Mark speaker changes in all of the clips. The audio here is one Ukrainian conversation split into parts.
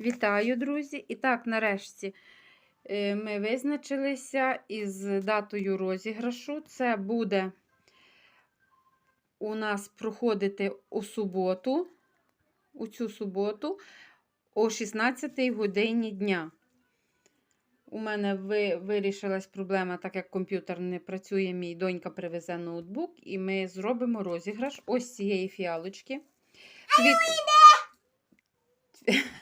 Speaker 1: Вітаю, друзі! І так, нарешті е, ми визначилися із датою розіграшу. Це буде у нас проходити у суботу, у цю суботу, о 16 годині дня. У мене вирішилась проблема, так як комп'ютер не працює, мій донька привезе ноутбук, і ми зробимо розіграш ось цієї фіалочки. Світ...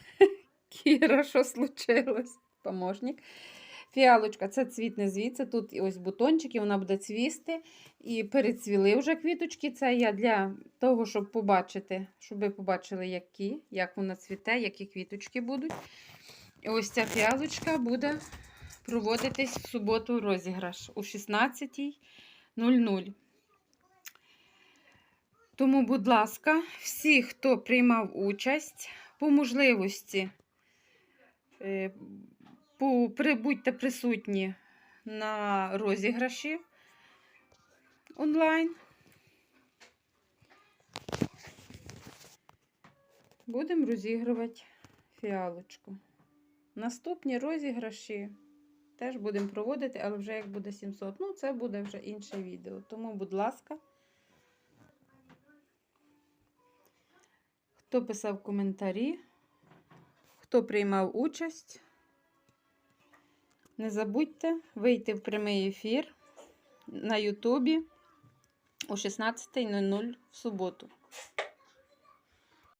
Speaker 1: Кіра, що случилось? Помощник. Фіалочка, це цвітне звідси. Тут ось бутончики, вона буде цвісти. І перецвіли вже квіточки. Це я для того, щоб побачити, щоб ви побачили, які, як вона цвіте, які квіточки будуть. І ось ця фіалочка буде проводитись в суботу розіграш о 16.00. Тому, будь ласка, всі, хто приймав участь, по можливості будьте присутні на розіграші онлайн. Будемо розігрувати фіалочку. Наступні розіграші теж будемо проводити, але вже як буде 700. Ну, це буде вже інше відео. Тому, будь ласка, хто писав коментарі, хто приймав участь, не забудьте вийти в прямий ефір на Ютубі о 16.00 в суботу.